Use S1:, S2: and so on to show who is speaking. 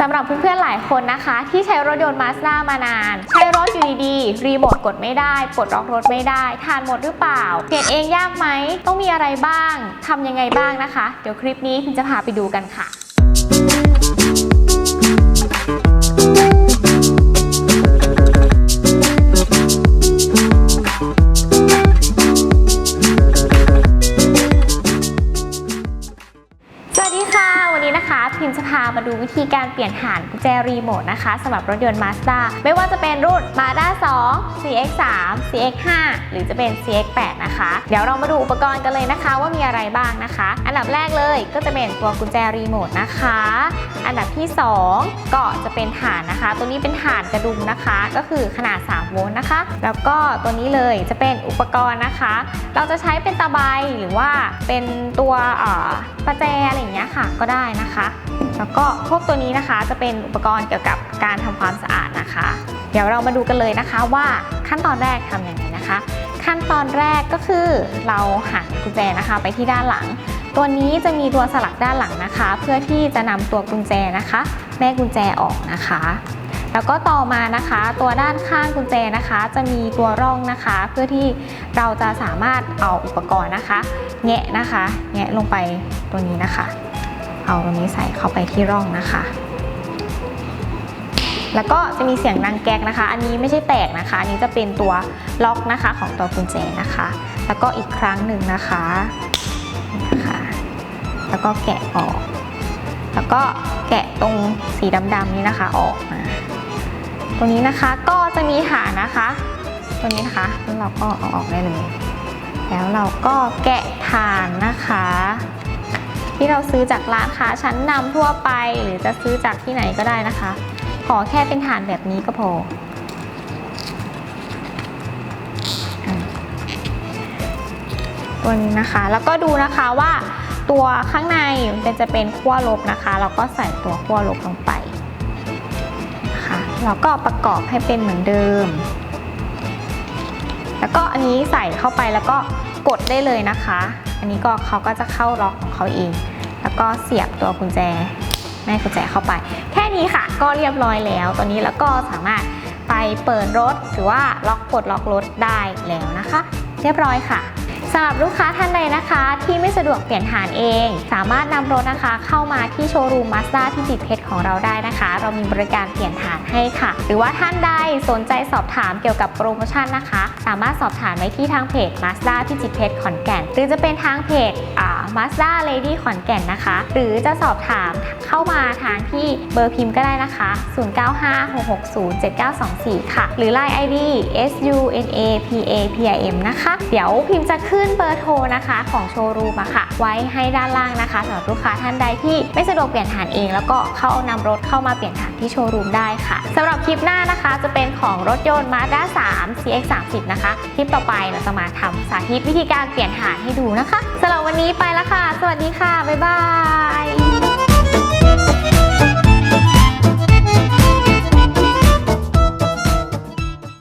S1: สำหรับเพื่อนๆหลายคนนะคะ ที่ใช้รถยนต์มาสด้ามานาน ใช้รถอยู่ดีๆรีโมทกดไม่ได้ปลดล็อกรถไม่ได้ ทานหมดหรือเปล่า เปลี่ยนเองยากไหมต้องมีอะไรบ้างทำยังไงบ้างนะคะ เดี๋ยวคลิปนี้พิมจะพาไปดูกันค่ะ สวัสดีค่ะ วันนี้นะคะ พิมจะพามาดูวิธีการเปลี่ยนฐานกุญแจรีโมทนะคะสำหรับรถยนต์ Mazda ไม่ว่าจะเป็นรุ่น Mazda 2 CX3 CX5 หรือจะเป็น CX8 นะคะ เดี๋ยวเรามาดูอุปกรณ์กันเลยนะคะว่ามีอะไรบ้างนะคะ อันดับแรกเลยก็จะเป็นตัวกุญแจรีโมทนะคะ อันดับที่ 2 ก็จะเป็นฐานนะคะ ตัวนี้เป็นฐานกระดุมนะคะ ก็คือขนาด 3 โวลต์นะคะ แล้วก็ตัวนี้เลยจะเป็นอุปกรณ์นะคะ เราจะใช้เป็นตะไบหรือว่าเป็นตัวอ่อประแจอะไรอย่างเงี้ยค่ะก็ได้นะคะ แล้วก็พวกตัวนี้นะคะจะเป็นอุปกรณ์เกี่ยวกับการทำความสะอาดนะคะ เดี๋ยวเรามาดูกันเลยนะคะว่าขั้นตอนแรกทำยังไงนะคะ ขั้นตอนแรกก็คือเราหันกุญแจนะคะ ไปที่ด้านหลัง ตัวนี้จะมีตัวสลักด้านหลังนะคะ เพื่อที่จะนำตัวกุญแจนะคะ แม่กุญแจออกนะคะ แล้วก็ต่อมานะคะ ตัวด้านข้างกุญแจนะคะ จะมีตัวร่องนะคะ เพื่อที่เราจะสามารถเอาอุปกรณ์นะคะ แงะนะคะแงะลงไปตัวนี้นะคะ เอาตรงนี้ใส่เข้าไปที่ร่องนะคะ แล้วก็จะมีเสียงดังแก๊กนะคะ อันนี้ไม่ใช่แตกนะคะ อันนี้จะเป็นตัวล็อกนะคะของตัวกุญแจนะคะ แล้วก็อีกครั้งหนึ่งนะคะนะคะแล้วก็แกะออก แล้วก็แกะตรงสีดำๆนี้นะคะออกมา ตัวนี้นะคะก็จะมีฐานนะคะ ตัวนี้นะคะแล้วเราก็เอาออกได้เลย แล้วเราก็แกะฐานนะคะ ที่เราซื้อจากร้านค้าชั้นนำทั่วไป หรือจะซื้อจากที่ไหนก็ได้นะคะ ขอแค่เป็นฐานแบบนี้ก็พอตัวนี้นะคะ แล้วก็ดูนะคะว่าตัวข้างในมันเป็นจะเป็นขั้วลบนะคะ เราก็ใส่ตัวขั้วลบลงไป แล้วก็ประกอบให้เป็นเหมือนเดิม แล้วก็อันนี้ใส่เข้าไปแล้วก็กดได้เลยนะคะ อันนี้ก็เขาก็จะเข้าล็อกของเขาเอง แล้วก็เสียบตัวกุญแจแม่กุญแจเข้าไป แค่นี้ค่ะก็เรียบร้อยแล้วตัวนี้แล้วก็สามารถไปเปิดรถหรือว่าล็อกปลดล็อกรถได้แล้วนะคะ เรียบร้อยค่ะ สำหรับลูกค้าท่านใดนะคะ ที่ไม่สะดวกเปลี่ยนฐานเอง สามารถนำรถนะคะ เข้ามาที่โชว์รูมมาสด้าที่จิตเพชรของเราได้นะคะ เรามีบริการเปลี่ยนฐานให้ค่ะ หรือว่าท่านใดสนใจสอบถามเกี่ยวกับโปรโมชั่นนะคะ สามารถสอบถามได้ที่ทางเพจมาสด้าที่จิตเพชรขอนแก่น หรือจะเป็นทางเพจอ่า Mazda Lady ขอนแก่นนะคะ หรือจะสอบถามเข้ามาทางที่เบอร์พิมพ์ก็ได้นะคะ 0956607924 ค่ะ หรือ Line ID sunapapim นะคะ เดี๋ยวพิมพ์จะขึ้นเบอร์โทรนะคะของโชว์รูมอะค่ะ ไว้ให้ด้านล่างนะคะสำหรับลูกค้าท่านใดที่ไม่สะดวกเปลี่ยนฐานเอง แล้วก็เข้านำรถเข้ามาเปลี่ยนฐานที่โชว์รูมได้ค่ะสำหรับคลิปหน้านะคะจะเป็นของรถยนต์ Mazda 3 CX30 นะคะ คลิปต่อไปเราจะมาทำสาธิตวิธีการเปลี่ยนฐานให้ดูนะคะสำหรับวันนี้ไปแล้วค่ะ สวัสดีค่ะ บ๊ายบาย